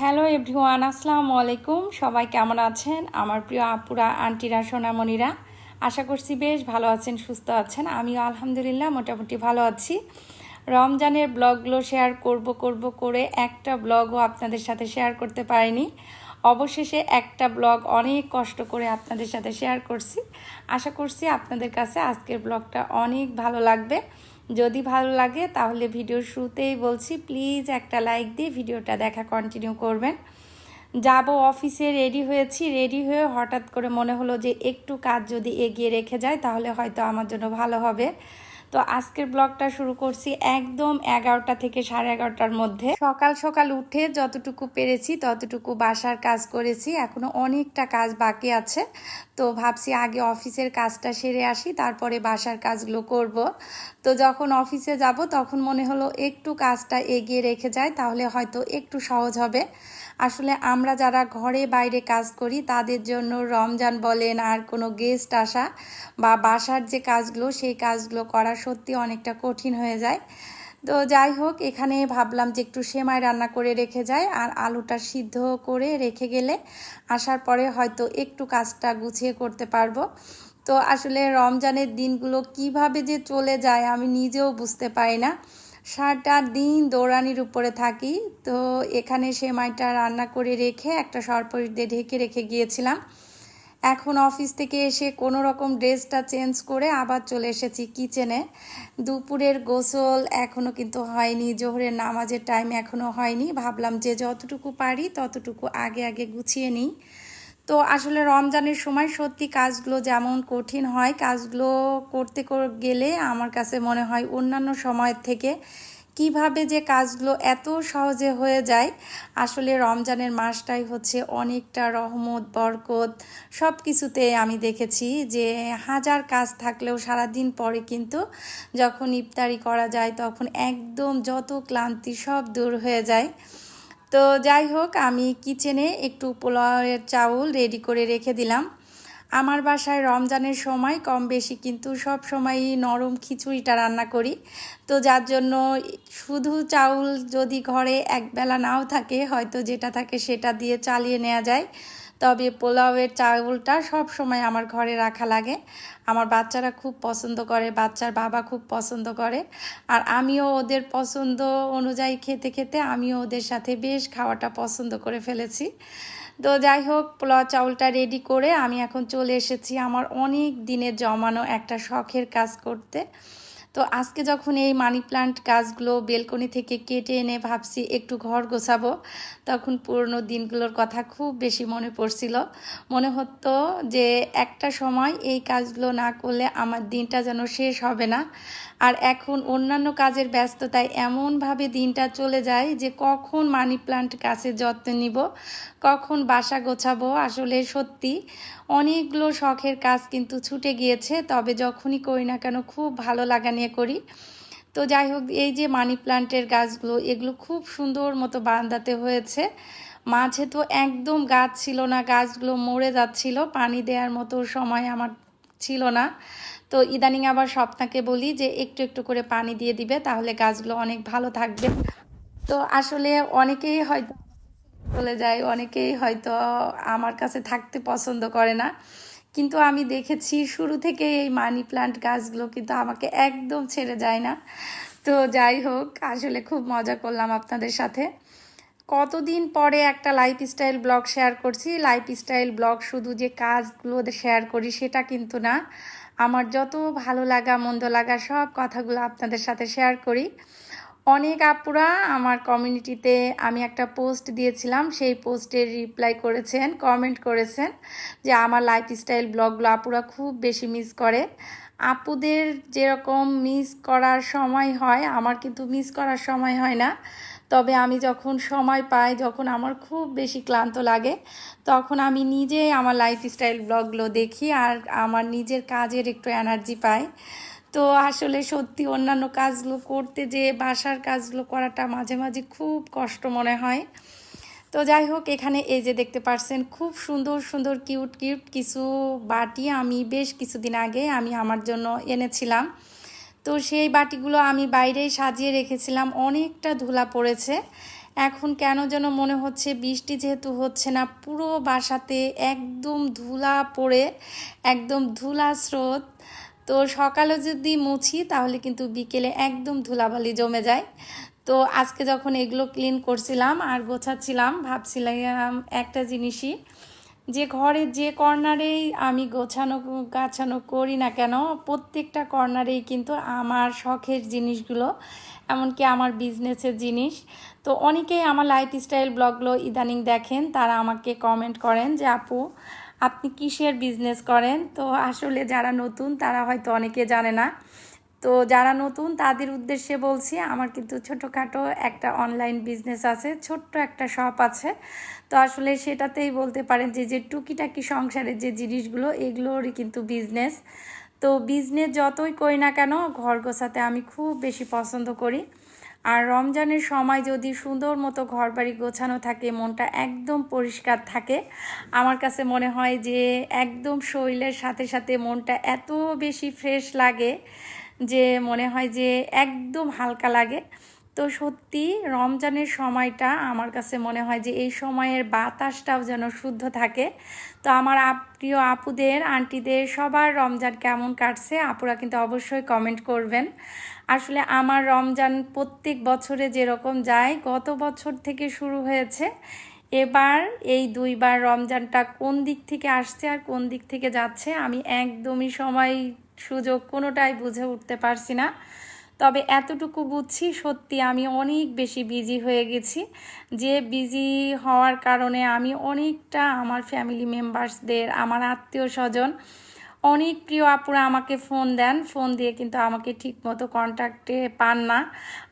Hello everyone, আসসালামু আলাইকুম। সবাই কেমন আছেন? আমার প্রিয় আপুরা, আন্টিরা, সোনামণিরা, আশা করছি বেশ ভালো আছেন, সুস্থ আছেন। আমিও আলহামদুলিল্লাহ মোটামুটি ভালো আছি। রমজানের ব্লগগুলো শেয়ার করব করব করে একটা ব্লগও আপনাদের সাথে শেয়ার করতে পারিনি। অবশেষে একটা ব্লগ অনেক কষ্ট করে আপনাদের সাথে শেয়ার করছি। আশা করছি আপনাদের কাছে আজকের ব্লগটা অনেক ভালো লাগবে। যদি ভালো লাগে, তাহলে ভিডিওর শুরুতেই বলছি প্লিজ একটা লাইক দিয়ে ভিডিওটা দেখা কন্টিনিউ করবেন। যাব অফিসে রেডি হয়েছি রেডি হয়ে হঠাৎ করে মনে হলো যে একটু কাজ যদি এগিয়ে রেখে যায়, তাহলে হয়তো আমার জন্য ভালো হবে। তো আজকের ব্লগটা শুরু করছি একদম এগারোটা থেকে সাড়ে এগারোটার মধ্যে। সকাল সকাল উঠে যতটুকু পেরেছি, ততটুকু বাসার কাজ করেছি। এখনও অনেকটা কাজ বাকি আছে। তো ভাবছি আগে অফিসের কাজটা সেরে আসি, তারপরে বাসার কাজগুলো করব। তো যখন অফিসে যাব, তখন মনে হলো একটু কাজটা এগিয়ে রেখে যায় তাহলে হয়তো একটু সহজ হবে। আসলে আমরা যারা ঘরে বাইরে কাজ করি, তাদের জন্য রমজান বলেন আর কোনো গেস্ট আসা বা বাসার যে কাজগুলো, সেই কাজগুলো করা সত্যি অনেকটা কঠিন হয়ে যায়। তো যাই হোক, এখানে ভাবলাম যে একটু সেমাই রান্না করে রেখে যায় আর আলুটা সিদ্ধ করে রেখে গেলে আসার পরে হয়তো একটু কাজটা গুছিয়ে করতে পারব। তো আসলে রমজানের দিনগুলো কীভাবে যে চলে যায় আমি নিজেও বুঝতে পারি না। সারাটা দিন দৌড়ানির উপরে থাকি। তো এখানে সেমাইটা রান্না করে রেখে একটা সরপরিশ দিয়ে ঢেকে রেখে গিয়েছিলাম। এখন অফিস থেকে এসে কোনো রকম ড্রেসটা চেঞ্জ করে আবার চলে এসেছি কিচেনে। দুপুরের গোসল এখনও কিন্তু হয়নি, জোহরের নামাজের টাইম এখনও হয়নি। ভাবলাম যে যতটুকু পারি ততটুকু আগে আগে গুছিয়ে নিই। তো আসলে রমজানের সময় সত্যি কাজগুলো যেমন কঠিন হয়, কাজগুলো করতে গেলে আমার কাছে মনে হয় অন্যান্য সময়ের থেকে কীভাবে যে কাজগুলো এত সহজে হয়ে যায়, আসলে রমজানের মাসটাই হচ্ছে অনেকটা রহমত, বরকত সব কিছুতে আমি দেখেছি যে হাজার কাজ থাকলেও সারাদিন পরে কিন্তু যখন ইফতারি করা যায় তখন একদম যত ক্লান্তি সব দূর হয়ে যায়। তো যাই হোক, আমি কিচেনে একটু পোলাওয়ের চাউল রেডি করে রেখে দিলাম। আমার বাসায় রমজানের সময় কম বেশি কিন্তু সব সময়ই নরম খিচুড়িটা রান্না করি। তো যার জন্য শুধু চাউল যদি ঘরে একবেলা নাও থাকে, হয়তো যেটা থাকে সেটা দিয়ে চালিয়ে নেওয়া যায়। তবে পোলাওয়ের চাউলটা সব সময় আমার ঘরে রাখা লাগে। আমার বাচ্চারা খুব পছন্দ করে, বাচ্চার বাবা খুব পছন্দ করে। আর আমিও ওদের পছন্দ অনুযায়ী খেতে খেতে আমিও ওদের সাথে বেশ খাওয়াটা পছন্দ করে ফেলেছি। তো যাই হোক, পোলাও চাউলটা রেডি করে আমি এখন চলে এসেছি আমার অনেক দিনের জমানো একটা শখের কাজ করতে। তো আজকে যখন এই মানি প্লান্ট গাছগুলো বেলকনি থেকে কেটে এনে ভাবছি একটু ঘর গোছাবো, তখন পুরনো দিনগুলোর কথা খুব বেশি মনে পড়ছিল। মনে হতো যে একটা সময় এই কাজগুলো না করলে আমার দিনটা যেন শেষ হবে না। আর এখন অন্যান্য কাজের ব্যস্ততায় এমনভাবে দিনটা চলে যায় যে কখন মানি প্লান্ট গাছের যত্ন নিব, কখন বাসা গোছাবো আসলে সত্যি। অনেকগুলো শখের কাজ কিন্তু ছুটে গিয়েছে, তবে যখনই করি না কেন খুব ভালো লাগা নিয়ে করি। তো যাই হোক, এই যে মানি প্লান্টের গাছগুলো, এগুলো খুব সুন্দর মতো বান্দাতে হয়েছে। মাঝে তো একদম গাছ ছিল না, গাছগুলো মরে যাচ্ছিল, পানি দেওয়ার মতো সময় আমার ছিল না। তো ইদানিং আবার স্বপ্নাকে বলি যে একটু একটু করে পানি দিয়ে দিবে, তাহলে গাছগুলো অনেক ভালো থাকবে। তো আসলে অনেকেই হয়তো চলে যায় অনেকেই হয়তো আমার কাছে থাকতে পছন্দ করে না। কিন্তু আমি দেখেছি শুরু থেকে এই মানি প্লান্ট গাছগুলো কিন্তু আমাকে একদম ছেড়ে যায় না। তো যাই হোক, আসলে খুব মজা করলাম আপনাদের সাথে। কতদিন পরে একটা লাইফস্টাইল ব্লগ শেয়ার করছি। লাইফস্টাইল ব্লগ শুধু যে কাজগুলো শেয়ার করি সেটা কিন্তু না। আমার যত ভালো লাগা, মন্দ লাগা সব কথাগুলো আপনাদের সাথে শেয়ার করি। অনেক আপুরা আমার কমিউনিটিতে আমি একটা পোস্ট দিয়েছিলাম, সেই পোস্টের রিপ্লাই করেছেন কমেন্ট করেছেন যে আমার লাইফস্টাইল ব্লগগুলো আপুরা খুব বেশি মিস করে। আপুদের যেরকম মিস করার সময় হয়, আমার কিন্তু মিস করার সময় হয় না। তবে আমি যখন সময় পাই, যখন আমার খুব বেশি ক্লান্ত লাগে, তখন আমি নিজে আমার লাইফস্টাইল ব্লগগুলো দেখি আর আমার নিজের কাজের একটু এনার্জি পাই। তো আসলে সত্যি অন্যান্য কাজগুলো করতে যে বাসার কাজগুলো করাটা মাঝে মাঝে খুব কষ্ট মনে হয়। তো যাই হোক, এখানে এই যে দেখতে পারছেন, খুব সুন্দর সুন্দর, কিউট কিউট কিছু বাটি আমি বেশ কিছুদিন আগে আমি আমার জন্য এনেছিলাম। তো সেই বাটিগুলো আমি বাইরেই সাজিয়ে রেখেছিলাম, অনেকটা ধুলা পড়েছে। এখন কেন যেন মনে হচ্ছে বৃষ্টি যেহেতু হচ্ছে না, পুরো বাসাতে একদম ধুলা পড়ে, একদম ধুলা স্রোত। তো সকালে যদি মুছি, তাহলে কিন্তু বিকেলে একদম ধুলাবালি জমে যায়। তো আজকে যখন এগুলো ক্লিন করছিলাম আর গোছাচ্ছিলাম, ভাবছিলাম একটা জিনিসই, যে ঘরে যে কর্নারেই আমি গোছানো, গাছানো করি না কেন, প্রত্যেকটা কর্নারেই কিন্তু আমার শখের জিনিসগুলো, এমনকি আমার বিজনেসের জিনিস। তো অনেকেই আমার লাইফস্টাইল ব্লগগুলো ইদানিং দেখেন, তারা আমাকে কমেন্ট করেন যে, আপু আপনি কিসের বিজনেস করেন? তো আসলে যারা নতুন, তারা হয়তো অনেকে জানে না। তো যারা নতুন, তাদের উদ্দেশ্যে বলছি, আমার কিন্তু ছোটোখাটো একটা অনলাইন বিজনেস আছে, ছোট্ট একটা শপ আছে। তো আসলে সেটাতেই বলতে পারেন যে যে টুকিটাকি সংসারের যে জিনিসগুলো, এগুলোরই কিন্তু বিজনেস তো বিজনেস যতই করি না কেন, ঘর গোছাতে আমি খুব বেশি পছন্দ করি। আর রমজানের সময় যদি সুন্দর মতো ঘর বাড়ি গোছানো থাকে, মনটা একদম পরিষ্কার থাকে, আমার কাছে মনে হয় যে একদম শরীরের সাথে সাথে মনটা এত বেশি ফ্রেশ লাগে যে মনে হয় যে একদম হালকা লাগে। তো সত্যি রমজানের সময়টা আমার কাছে মনে হয় যে এই সময়ের বাতাসটাও যেন শুদ্ধ থাকে। তো আমার প্রিয় আপুদের, আন্টিদের সবার রমজান কেমন কাটছে, আপুরা কিন্তু অবশ্যই কমেন্ট করবেন। আসলে আমার রমজান প্রত্যেক বছরে যেরকম যায়, গত বছর থেকে শুরু হয়েছে। এবার এই দুইবার রমজানটা কোন দিক থেকে আসছে আর কোন দিক থেকে যাচ্ছে, আমি একদমই সময় সুযোগ কোনোটাই বুঝে উঠতে পারছি না। তবে এতটুকু বুঝছি, সত্যি আমি অনেক বেশি বিজি হয়ে গেছি। যে বিজি হওয়ার কারণে আমি অনেকটা আমার ফ্যামিলি মেম্বার্সদের আমার আত্মীয় স্বজন অনেক প্রিয় আপুরা আমাকে ফোন দেন। ফোন দিয়ে কিন্তু আমাকে ঠিকমতো কন্ট্যাক্টে পান না।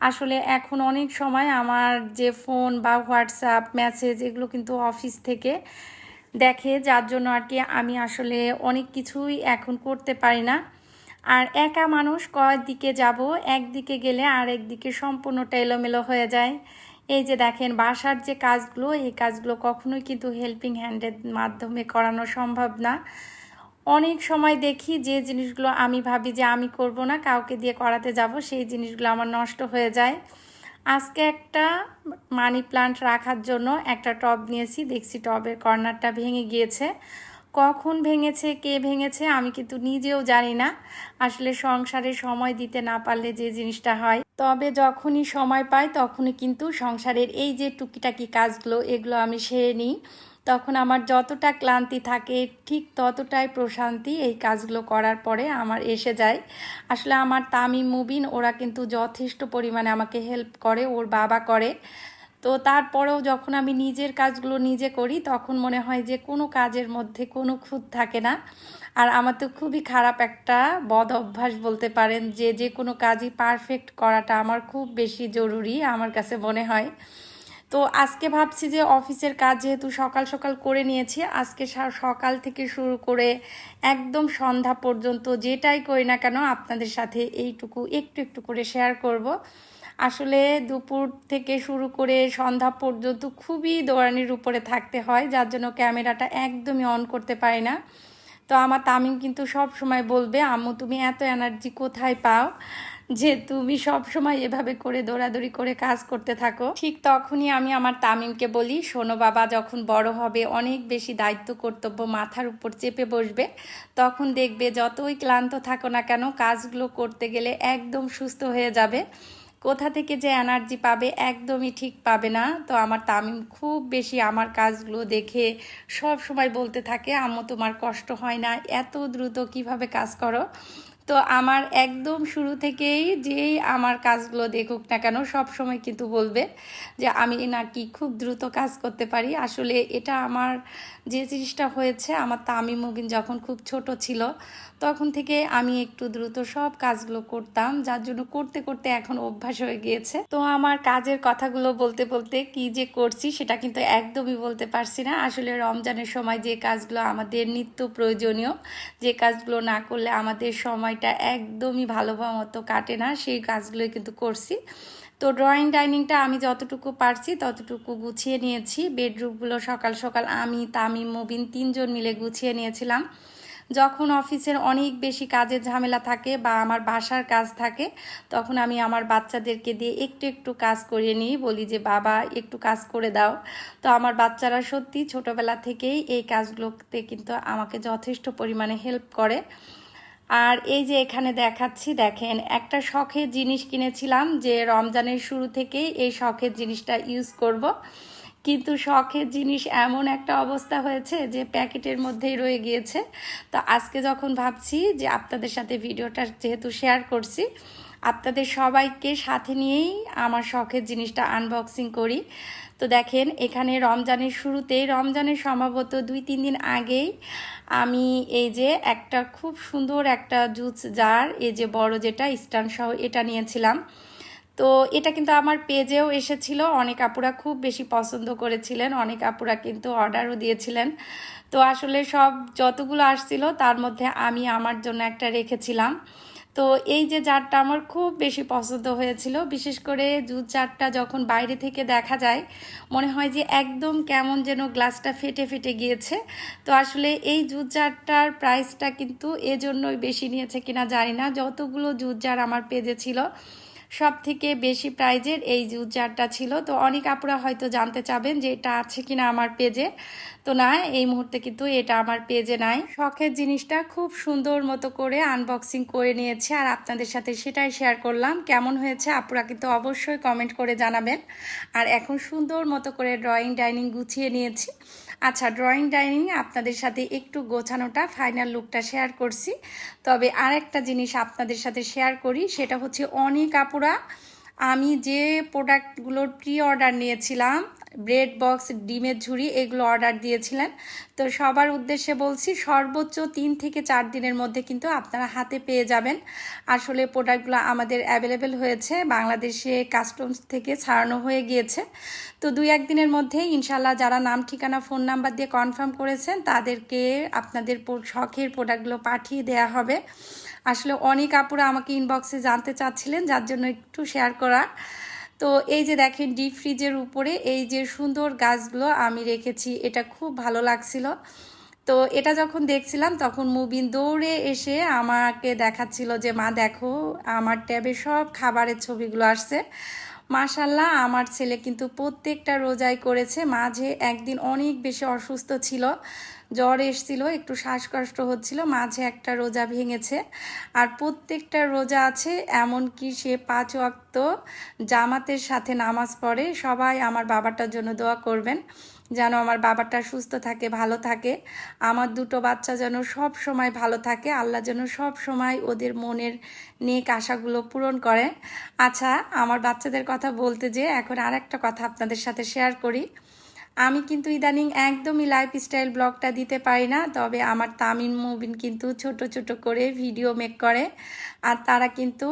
আসলে এখন অনেক সময় আমার যে ফোন বা হোয়াটসঅ্যাপ মেসেজ এগুলো কিন্তু অফিস থেকে দেখে, যার জন্য আর কি আমি আসলে অনেক কিছুই এখন করতে পারি না। আর একা মানুষ কয়েক দিকে যাব একদিকে গেলে আর একদিকে সম্পূর্ণটা এলোমেলো হয়ে যায়। এই যে দেখেন, বাসার যে কাজগুলো, এই কাজগুলো কখনোই কিন্তু হেল্পিং হ্যান্ডের মাধ্যমে করানো সম্ভব না। অনেক সময় দেখি যে জিনিসগুলো আমি ভাবি যে আমি করব না, কাউকে দিয়ে করাতে যাব, সেই জিনিসগুলো আমার নষ্ট হয়ে যায়। আজকে একটা মানি প্লান্ট রাখার জন্য একটা টব নিয়েছি, দেখছি টবের কর্নারটা ভেঙে গিয়েছে। কখন ভেঙেছে, কে ভেঙেছে, আমি কিন্তু নিজেও জানি না। আসলে সংসারে সময় দিতে না পারলে যে জিনিসটা হয়, তবে যখনই সময় পাই তখনই কিন্তু সংসারের এই যে টুকিটাকি কাজগুলো, এগুলো আমি সেরে নিই। তখন আমার যতটা ক্লান্তি থাকে, ঠিক ততটাই প্রশান্তি এই কাজগুলো করার পরে আমার এসে যায়। আসলে আমার তামিম মুবিন, ওরা কিন্তু যথেষ্ট পরিমাণে আমাকে হেল্প করে, ওর বাবা করে। তো তারপরেও যখন আমি নিজের কাজগুলো নিজে করি, তখন মনে হয় যে কোনো কাজের মধ্যে কোনো খুঁত থাকে না। আর আমার তো খুবই খারাপ একটা বদ অভ্যাস বলতে পারেন যে যে কোনো কাজই পারফেক্ট করাটা আমার খুব বেশি জরুরি, আমার কাছে মনে হয়। তো আজকে ভাবছি যে অফিসের কাজ যেহেতু সকাল সকাল করে নিয়েছি, আজকে সকাল থেকে শুরু করে একদম সন্ধ্যা পর্যন্ত যেটাই করি না কেন আপনাদের সাথে এইটুকু একটু একটু করে শেয়ার করব। আসলে দুপুর থেকে শুরু করে সন্ধ্যা পর্যন্ত খুবই দৌড়ানির উপরে থাকতে হয়, যার জন্য ক্যামেরাটা একদমই অন করতে পারি না। তো আমার তামিম কিন্তু সব সময় বলবে, আম্মু, তুমি এত এনার্জি কোথায় পাও? যে তুমি সব সময় এভাবে করে দৌড়াদৌড়ি করে কাজ করতে থাকো, ঠিক তখনই আমি আমার তামিমকে বলি, শোনো বাবা, যখন বড় হবে, অনেক বেশি দায়িত্ব, কর্তব্য মাথার উপর চেপে বসবে। তখন দেখবে যতই ক্লান্ত থাকো না কেন, কাজগুলো করতে গেলে একদম সুস্থ হয়ে যাবে। কোথা থেকে যে এনার্জি পাবে একদমই ঠিক পাবে না। তো আমার তামিম খুব বেশি আমার কাজগুলো দেখে সব সময় বলতে থাকে, আম্মু, তোমার কষ্ট হয় না, এত দ্রুত কীভাবে কাজ করো? তো আমার একদম শুরু থেকেই যেই আমার কাজগুলো দেখুক না কেন, সব সময় কিন্তু বলবে যে, আমি নাকি খুব দ্রুত কাজ করতে পারি। আসলে এটা আমার যে জিনিসটা হয়েছে, আমার তামি মুবিন যখন খুব ছোট ছিল, তখন থেকে আমি একটু দ্রুত সব কাজগুলো করতাম, যার জন্য করতে করতে এখন অভ্যাস হয়ে গিয়েছে। তো আমার কাজের কথাগুলো বলতে বলতে কি যে করছি সেটা কিন্তু একদমই বলতে পারছি না। আসলে রমজানের সময় যে কাজগুলো আমাদের নিত্য প্রয়োজনীয়, যে কাজগুলো না করলে আমাদের সময়টা একদমই ভালো মতো কাটে না, সেই কাজগুলোই কিন্তু করছি। তো ড্রয়িং ডাইনিংটা আমি যতটুকু পারছি ততটুকু গুছিয়ে নিয়েছি। বেডরুমগুলো সকাল সকাল আমি, তামিম, মুবিন তিনজন মিলে গুছিয়ে নিয়েছিলাম। যখন অফিসের অনেক বেশি কাজের ঝামেলা থাকে বা আমার বাসার কাজ থাকে, তখন আমি আমার বাচ্চাদেরকে দিয়ে একটু একটু কাজ করিয়ে নিই, বলি যে, বাবা, একটু কাজ করে দাও। তো আমার বাচ্চারা সত্যি ছোটবেলা থেকেই এই কাজগুলোতে কিন্তু আমাকে যথেষ্ট পরিমাণে হেল্প করে। আর এই যে এখানে দেখাচ্ছি, দেখেন, একটা শখের জিনিস কিনেছিলাম যে রমজানের শুরু থেকেই এই শখের জিনিসটা ইউজ করব। কিন্তু শখের জিনিস এমন একটা অবস্থা হয়েছে যে প্যাকেটের মধ্যেই রয়ে গিয়েছে তো আজকে যখন ভাবছি যে আপনাদের সাথে ভিডিওটা যেহেতু শেয়ার করছি, আপনাদের সবাইকে সাথে নিয়েই আমার শখের জিনিসটা আনবক্সিং করি তো দেখেন, এখানে রমজানের শুরুতেই, রমজানের সম্ভবত দুই তিন দিন আগেই আমি এই যে একটা খুব সুন্দর একটা জুস জার, এই যে বড় যেটা স্টান সহ এটা নিয়েছিলাম। তো এটা কিন্তু আমার পেজেও এসেছিল, অনেক আপুরা খুব বেশি পছন্দ করেছিলেন, অনেক আপুরা কিন্তু অর্ডারও দিয়েছিলেন। তো আসলে সব যতগুলো আসছিল তার মধ্যে আমি আমার জন্য একটা রেখেছিলাম। তো এই যে জারটা আমার খুব বেশি পছন্দ হয়েছিল, বিশেষ করে জুস জারটা যখন বাইরে থেকে দেখা যায়, মনে হয় যে একদম কেমন যেন গ্লাসটা ফেটে ফেটে গিয়েছে। তো আসলে এই জুস জারটার প্রাইসটা কিন্তু এজন্যই বেশি নিয়েছে কিনা জানি না। যতগুলো জুস জার আমার পেজে ছিল সব থেকে বেশি প্রাইজের এই জুস জারটা ছিল। তো অনেক আপুরা হয়তো জানতে চাবেন যে এটা আছে কিনা আমার পেজে। তো না, এই মুহূর্তে কিন্তু এটা আমার পেজে নাই। শখের জিনিসটা খুব সুন্দর মতো করে আনবক্সিং করে নিয়েছে আর আপনাদের সাথে সেটাই শেয়ার করলাম। কেমন হয়েছে আপুরা কিন্তু অবশ্যই কমেন্ট করে জানাবেন। আর এখন সুন্দর মতো করে ড্রয়িং ডাইনিং গুছিয়ে নিয়েছি। আচ্ছা ড্রয়িং ডাইনিং আপনাদের সাথে একটু গোছানোটা ফাইনাল লুকটা শেয়ার করছি। তবে আর একটা জিনিস আপনাদের সাথে শেয়ার করি, সেটা হচ্ছে অনেক আপুরা, আমি যে প্রোডাক্টগুলোর প্রি অর্ডার নিয়েছিলাম ব্রেড বক্স, ডিমের ঝুড়ি এগুলো অর্ডার দিয়েছিলেন। তো সবার উদ্দেশ্যে বলছি, সর্বোচ্চ তিন থেকে চার দিনের মধ্যে কিন্তু আপনারা হাতে পেয়ে যাবেন। আসলে প্রোডাক্টগুলো আমাদের অ্যাভেলেবেল হয়েছে, বাংলাদেশে কাস্টমস থেকে ছাড়ানো হয়ে গিয়েছে। তো দুই একদিনের মধ্যে ইনশাল্লাহ যারা নাম, ঠিকানা, ফোন নাম্বার দিয়ে কনফার্ম করেছেন, তাদেরকে আপনাদের শখের প্রোডাক্টগুলো পাঠিয়ে দেয়া হবে। আসলে অনেক আপুরা আমাকে ইনবক্সে জানতে চাচ্ছিলেন, যার জন্য একটু শেয়ার করা তো এই যে দেখেন ডিপ ফ্রিজের উপরে এই যে সুন্দর গাছগুলো আমি রেখেছি, এটা খুব ভালো লাগছিল। তো এটা যখন দেখছিলাম তখন মুবিন দৌড়ে এসে আমাকে দেখাচ্ছিল যে, মা, দেখো, আমার ট্যাবে সব খাবারের ছবিগুলো আসছে। মাশাল্লাহ আমার ছেলে কিন্তু প্রত্যেকটা রোজাই করেছে। মাঝে একদিন অনেক বেশি অসুস্থ ছিল জ্বর এসছিল, একটু শ্বাসকষ্ট হচ্ছিল, মাঝে একটা রোজা ভেঙেছে। আর প্রত্যেকটা রোজা আছে, এমনকি সে পাঁচ ওয়াক্ত জামাতের সাথে নামাজ পড়ে। সবাই আমার বাবাটার জন্য দোয়া করবেন, যেন আমার বাবাটা সুস্থ থাকে, ভালো থাকে। আমার দুটো বাচ্চা যেন সব সময় ভালো থাকে, আল্লাহ যেন সব সময় ওদের মনের নেক আশাগুলো পূরণ করে। আচ্ছা আমার বাচ্চাদের কথা বলতে যে এখন আর একটা কথা আপনাদের সাথে শেয়ার করি। আমি কিন্তু ইদানিং একদমই লাইফস্টাইল ব্লগটা দিতে পারি না, তবে আমার তামিন মুবিন কিন্তু ছোট ছোট করে ভিডিও মেক করে। আর তারা কিন্তু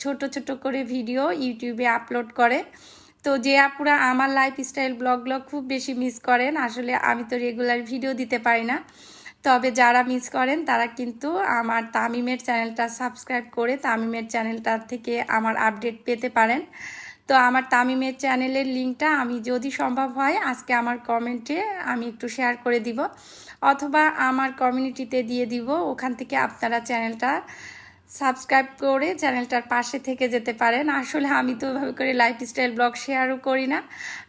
ছোট ছোট করে ভিডিও ইউটিউবে আপলোড করে। তো যে আপুরা আমার লাইফস্টাইল ব্লগগুলো খুব বেশি মিস করেন, আসলে আমি তো রেগুলার ভিডিও দিতে পারি না। তবে যারা মিস করেন, তারা কিন্তু আমার তামিমের চ্যানেলটা সাবস্ক্রাইব করে তামিমের চ্যানেলটা থেকে আমার আপডেট পেতে পারেন। তো আমার তামিমের চ্যানেলের লিঙ্কটা আমি যদি সম্ভব হয়, আজকে আমার কমেন্টে আমি একটু শেয়ার করে দিব। অথবা আমার কমিউনিটিতে দিয়ে দিব, ওখান থেকে আপনারা চ্যানেলটা সাবস্ক্রাইব করে চ্যানেলটার পাশে থেকে যেতে পারেন। আসলে আমি তো ওইভাবে করে লাইফস্টাইল ব্লগ শেয়ারও করি না,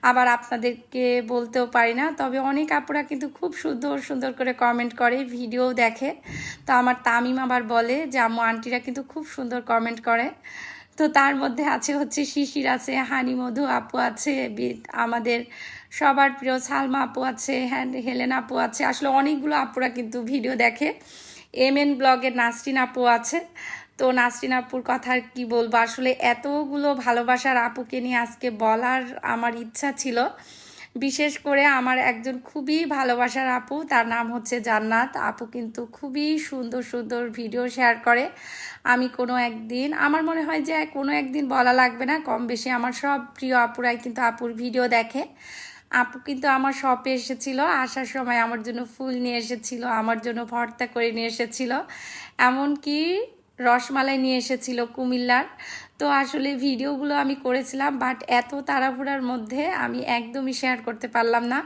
আবার আপনাদেরকে বলতেও পারি না। তবে অনেক আপুরা কিন্তু খুব সুন্দর সুন্দর করে কমেন্ট করে, ভিডিও দেখে। তো আমার তামিম আবার বলে যে, আম্মু আন্টিরা কিন্তু খুব সুন্দর কমেন্ট করে। তো তার মধ্যে আছে হচ্ছে শিশির আছে হানিমধু আপু আছে আমাদের সবার প্রিয় সালমা আপু আছে হ্যাঁ হেলেন আপু আছে। আসলে অনেকগুলো আপুরা কিন্তু ভিডিও দেখে। এম এন ব্লগের নাসরিন আপু আছে। তো নাসরিন আপুর কথা আর কি বলব? আসলে এতগুলো ভালোবাসার আপুকে নিয়ে আজকে বলার আমার ইচ্ছা ছিল। বিশেষ করে আমার একজন খুবই ভালোবাসার আপু, তার নাম হচ্ছে জান্নাত। আপু কিন্তু খুবই সুন্দর সুন্দর ভিডিও শেয়ার করে। আমি কোনো একদিন, আমার মনে হয় যে কোনো একদিন বলা লাগবে না, কম বেশি আমার সব প্রিয় আপুরাই কিন্তু আপুর ভিডিও দেখে। আপু কিন্তু আমার শপে এসেছিল, আসার সময় আমার জন্য ফুল নিয়ে এসেছিল, আমার জন্য ভর্তা করে নিয়ে এসেছিল। এমনকি রসমালাই নিয়ে এসেছিল কুমিল্লার। তো আসলে ভিডিওগুলো আমি করেছিলাম বাট এত তাড়াহুড়ার মধ্যে আমি একদমই শেয়ার করতে পারলাম না।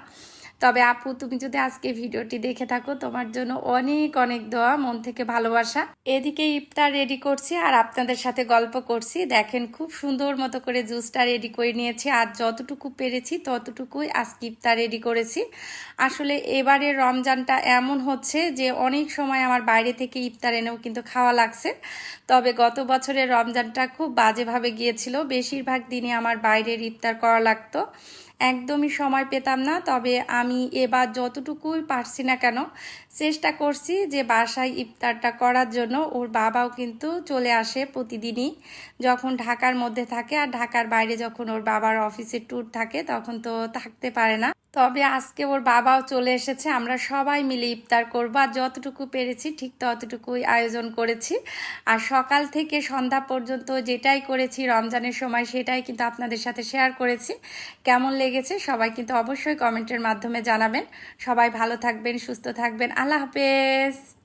তবে আপু, তুমি যদি আজকে ভিডিওটি দেখে থাকো, তোমার জন্য অনেক অনেক দোয়া, মন থেকে ভালোবাসা। এদিকে ইফতার রেডি করছি আর আপনাদের সাথে গল্প করছি। দেখেন, খুব সুন্দর মতো করে জুসটা রেডি করে নিয়েছি। আর যতটুকু পেরেছি, ততটুকুই আজকে ইফতার রেডি করেছি। আসলে এবারে রমজানটা এমন হচ্ছে যে, অনেক সময় আমার বাইরে থেকে ইফতার এনেও কিন্তু খাওয়া লাগছে। তবে গত বছরের রমজানটা খুব বাজেভাবে গিয়েছিল। বেশিরভাগ দিনই আমার বাইরের ইফতার করা লাগতো। একদমই সময় পেতাম না, তবে আমি এবার যতটুকুই পারছি না কেন, চেষ্টা করছি যে বাসায় ইফতারটা করার জন্য। ওর বাবাও কিন্তু চলে আসে প্রতিদিনই, যখন ঢাকার মধ্যে থাকে, আর ঢাকার বাইরে যখন ওর বাবার অফিসে ট্যুর থাকে, তখন তো থাকতে পারে না। তবে আজকে ওর বাবাও চলে এসেছে, আমরা সবাই মিলে ইফতার করব আর যতটুকু পেরেছি ঠিক ততটুকুই আয়োজন করেছি। আর সকাল থেকে সন্ধ্যা পর্যন্ত যেটাই করেছি, রমজানের সময় সেটাই কিন্তু আপনাদের সাথে শেয়ার করেছি। কেমন লেগেছে সবাই কিন্তু অবশ্যই কমেন্টের মাধ্যমে জানাবেন। সবাই ভালো থাকবেন, সুস্থ থাকবেন। আল্লাহ হাফেজ।